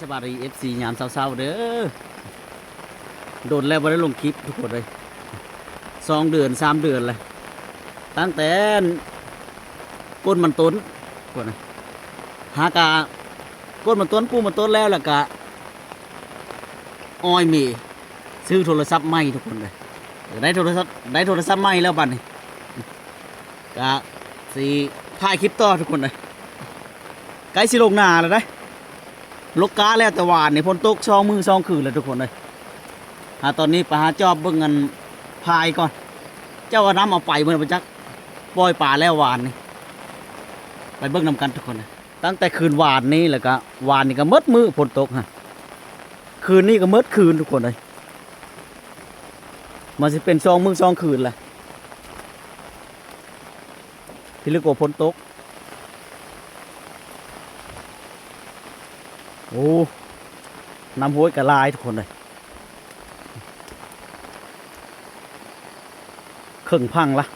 สบายดีเอฟซียามเศร้าๆเด้อ โดนแล้วบ่ได้ลงคลิปทุกคนเลยสองเดือนสามเดือนเลยตั้งแต่ก้นมันต้นกนหากาก้นมันต้นปูมันต้นแล้วล้วก็อ้อยเมีซื้อโทรศัพท์ใหม่ทุกคนเลยได้โทรศัพท์ได้โทรศัพท์ใหม่แล้วบัดนี้ก็สีถ่ายคลิปต่อทุกคนเลยใกล้สิลงหนาแล้วได้ ลูกกาแล้วแต่หวานนี่พ้นตกช่องมือช่องคืนแล้วทุกคนเลยหาตอนนี้ไปหาจอบเบิ่งเงินพายก่อน เจ้าว่าน้ำเอาไปเมื่อไปจักปล่อยป่าแล้วหวานนี่ไปเบิ่งนำกันทุกคนเลยตั้งแต่คืนหวานนี้แล้วก็หวานนี่ก็หมดมือฝนตกฮะคืนนี้ก็หมดคืนทุกคนเลยมันจะเป็นช่องมือช่องคืนแหละที่ลึกกว่าฝนตก โอ้น้ำห้วยกระลายทุกคนเลยเครื่องพังละ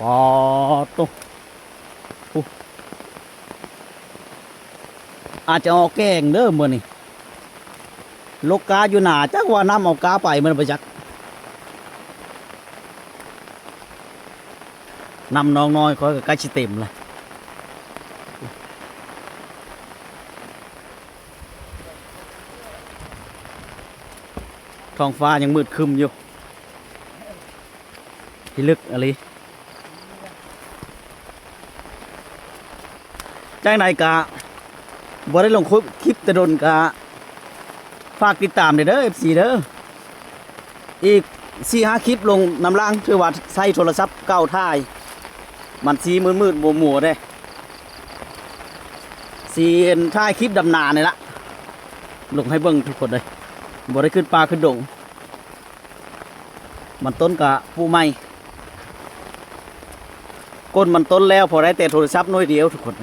ปอตุ๊อาจจะเออกแกงเด้อมื่อนี่ลูกกาอยู่หนาจักว่าน้ำเอากาไปมันไปจัก นำน้องน้อยกับใกล้ชิเต็มเลยท้องฟ้ายังมืดคึมอยู่พี่ลึกอะไรจ้างใดกะบ่ได้ลงคลิปต่โดนกะฝากติดตามเด้อเด้อ FC เด้ออีกสี่ห้าคลิปลงนำล่างคือว่าใช้โทรศัพท์เก้าท่าย มันสีมืดมืดมัวมัวๆเด้สีเห็นถ่ายคลิปดำนาเนี่ยละลงให้เบิ่งทุกคนเลยบ่ได้ขึ้นปลาขึ้นดงมันต้นกะผู้ไม่ก้นมันต้นแล้วพอได้แต่โทรศัพท์น้อยเดียวทุกคน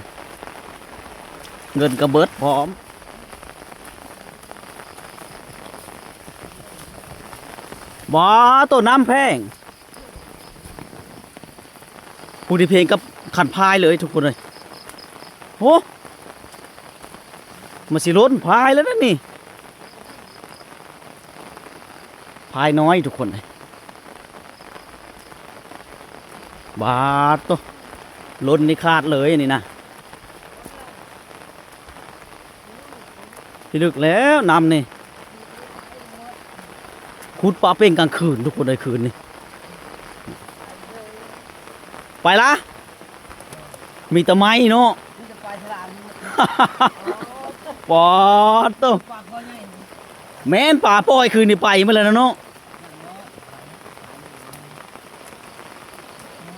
เงินกระเบิดพร้อม บ่ต้นน้ำแพง ผู้ที่เพลงกับขันพายเลยทุกคนเลยโอ้มาสิล้นพายแล้วนะนี่พายน้อยทุกคนเลยบาทตัวล้นนี่ขาดเลยนี่นะพี่ลึกแล้วนำนี่คุดปลาเป้งกลางคืนทุกคนเลยคืนนี่ ไปละมีแตะไม้เนาะมันจะไปทลามปอดตัวปากคอใหญ่แม่นป่าป้อยคืนนี่ไปมาแล้วนะเนาะ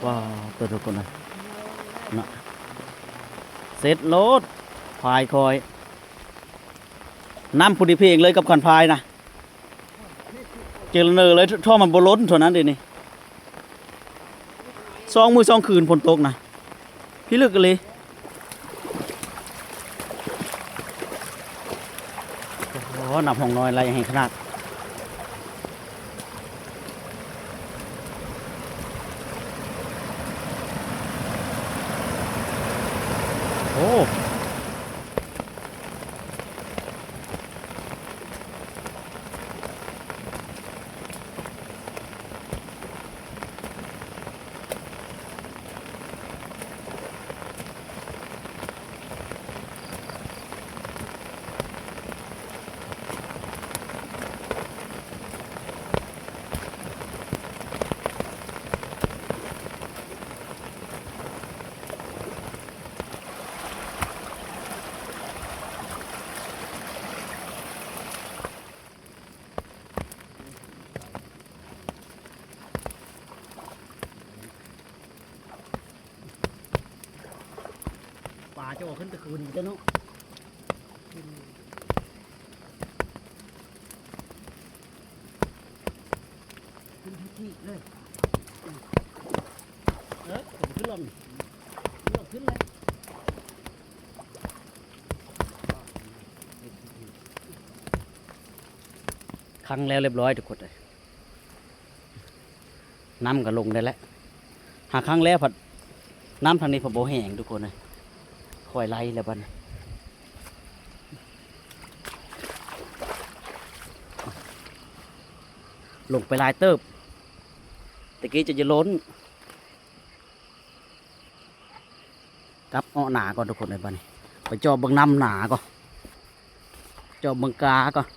ว้าวตัวทุกคนนะนะเสร็จโลดพายคอยน้ำพุดิเพลงเลยกับขันพายนะเจริญเนอเลยท่อมันบล้นเท่านั้นเดี๋ยวนี้ สองมือสองคืนฝนตกนะพี่ลึกกันเลยโอ้หหนับห้องน้อยอะไรให้ขนาด จะออกขึ้นตะคืนอีกแล้วเนาะขึ้นที่เลยเออขึ้นลมขึ้นลมขึ้นเลยครั้งแล้วเรียบร้อยทุกคนเลยน้ำก็ลงได้แล้วหาครั้งแล้วผัดน้ำทางนี้ผัดโบแห้งทุกคนเลย คอยไล่แล้วบัดนลงไปลายเติบตะกี้จะจะล้นกับอ้อหนาก่อนทุกคนเลยบัดนี้ไปจอบเบังน้ำหนาก่อนจอบเบังกาก่อน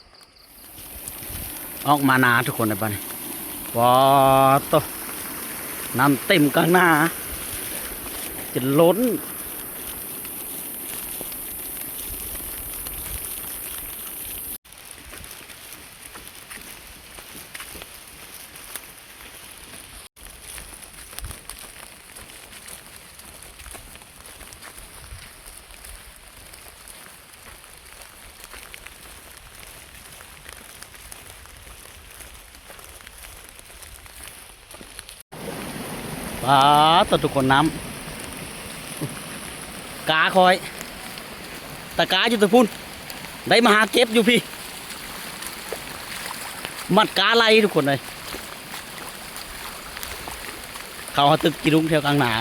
ออกมาหนาทุกคนเลยบัดนี้ว้าดโตน้ำเต็มกลางหน้าจะล้น ปลาตัวทุกคนน้ำกาคอยตะกาอยู่ตะพุ่นได้มาหาเก็บอยู่พี่ มัดกาไล่ทุกคนเลยเขาหาตึกกีรุงแถวกลางหนา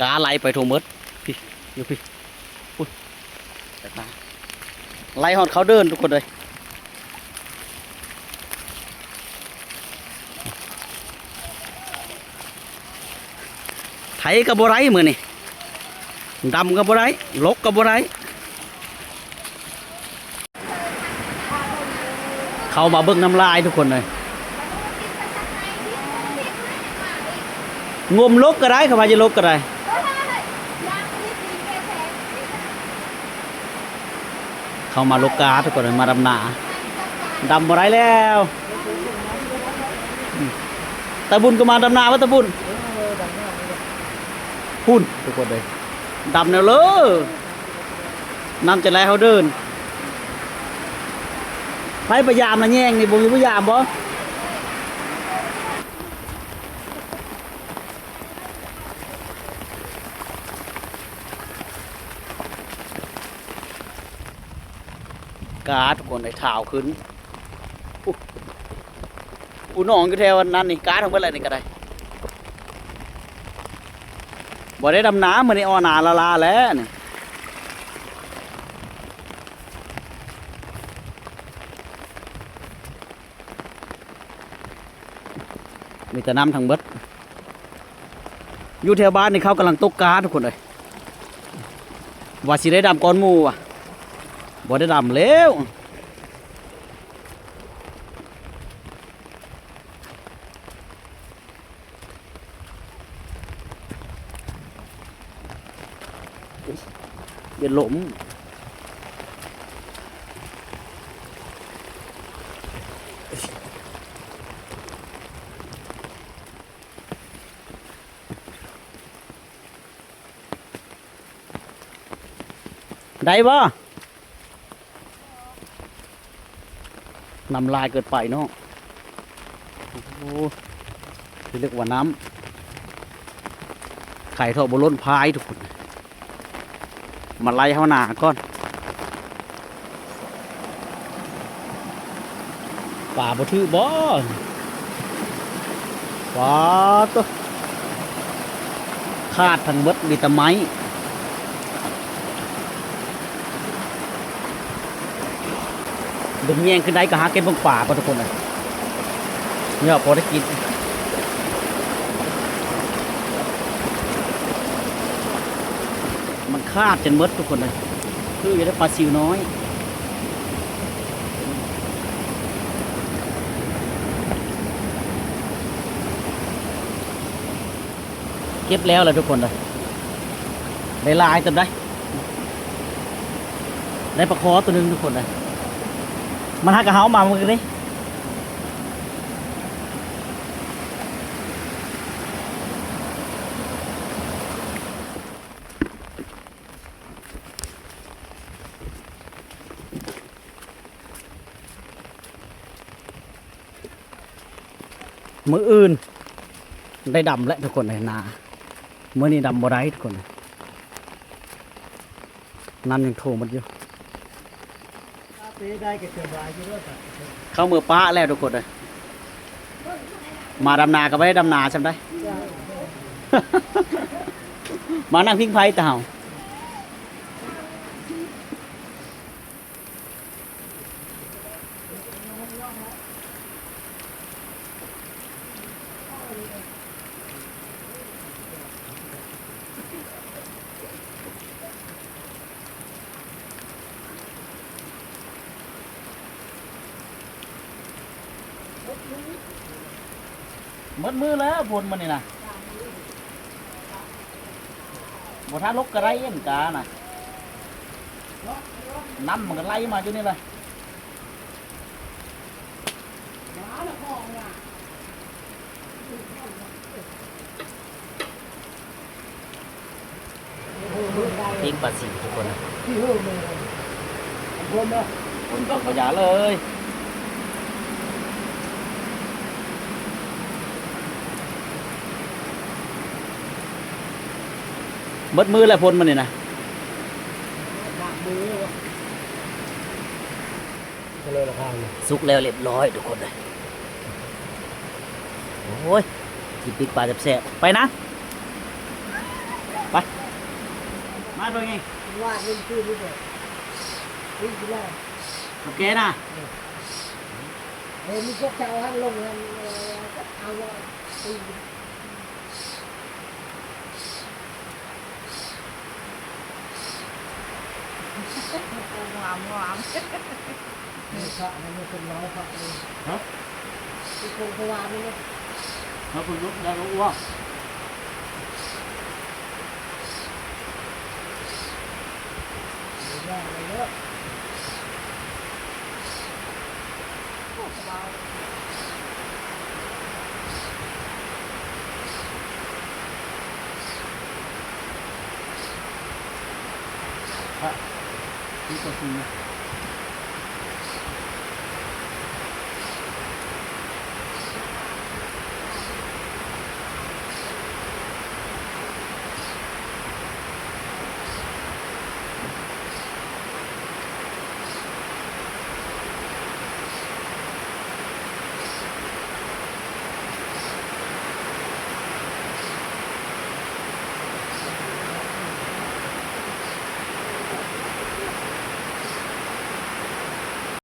กาไล่ไปโทมดพี่อยู่พี่ไล่หอดเขาเดินทุกคนเลย กับบไรมือนี่ดำกับบไรลกกับบไรเข้ามาเบิ่งน้ำลายทุกคนเลยงมลกก็ได้เขามาจะลกก็ได้เขามาลกกาทุกคนเลยมาดำหนาดำบไรแล้วตาบุญก็มาดำนาวะตาบุญ พุ่นทุกคนเลยดำแนวเลยนำจะไล่เขาเดินไปพยายามนะแย่งนี่บ่มีพยายามบ่กาทุกคนได้เท้าขึ้นอู้น้องอยู่แถวนั้นนี่กาทั้งหมดเลยนี่ก็ได้ บ่ได้ดำน้ำมันนี่อนาละลาแล้วนี่มีแต่น้ำทางเบิดอยู่แถวบ้านนี่เขากำลังตกกาทุกคนเลยว่าสิได้ดำก้อนหมูอะบ่ได้ดำแล้ว อย่าหลมได้บ่น้ำลายเกิดไปเนาะโอ้ที่เรียกว่าน้ำไข่ทอดบนล้นพายทุกคน มาไล่เขาหนาก่อนป่าบ่ถือบ่ป่าตัวขาดทั้งเบิดมีแต่ไม้ดึงแยงขึ้นได้ก็หาเก็บเบงป่าก็ทุกคนเลยเนี่ยพอได้กิน มันคาดจนเบิดทุกคนเลยคือจะได้ปลาซิวน้อยเก็บแล้วเลยทุกคนเลยได้ลายตัวได้ ได้ปลาคอตัวหนึงทุกคนเลยมันหากระเฮามาเมื่อกี้ มืออื่น ได้ดำแล้วทุกคนเลยนาเมื่อนี้ดำบ่ได้ทุกคนน้ำยังโถมันอยู่เยอะเข้ามือป้าแล้วทุกคนเลยมาดำนาก็ไม่ได้ดำนาใช่ไหมมานั่งพิงไพ่เต่า มดมือแล้วบนมันนี่นะบท่าลกกระไรเอ็นกาน่ะน้ำมันก็ไล่มาอยู่นี่เลยพิงปัดสีทุกคนนะที่หูมือคนนะคนต้องขยะเลย มดมือแล้วพ้นมันนี่นะหนักมือวะก็เลยราคาเนี่ยสุกแล้วเรียบร้อยทุกคนเลยโอ้ยกินปีกปลาแซ่บๆไปนะ ไป มาตัวไงว่าเล่นชื่อนี่เลยวิ่งไปแล้วโอเคนะเฮ้ยมีพวกเจ้าฮันลงกันเอาว่า ตีงามงามไม่พระมันเป็นน้อยพระเลยฮะที่คงพวานี่นะมาคุณลุกได้รู้ว่าไม่ได้เลยเนอะ 嗯。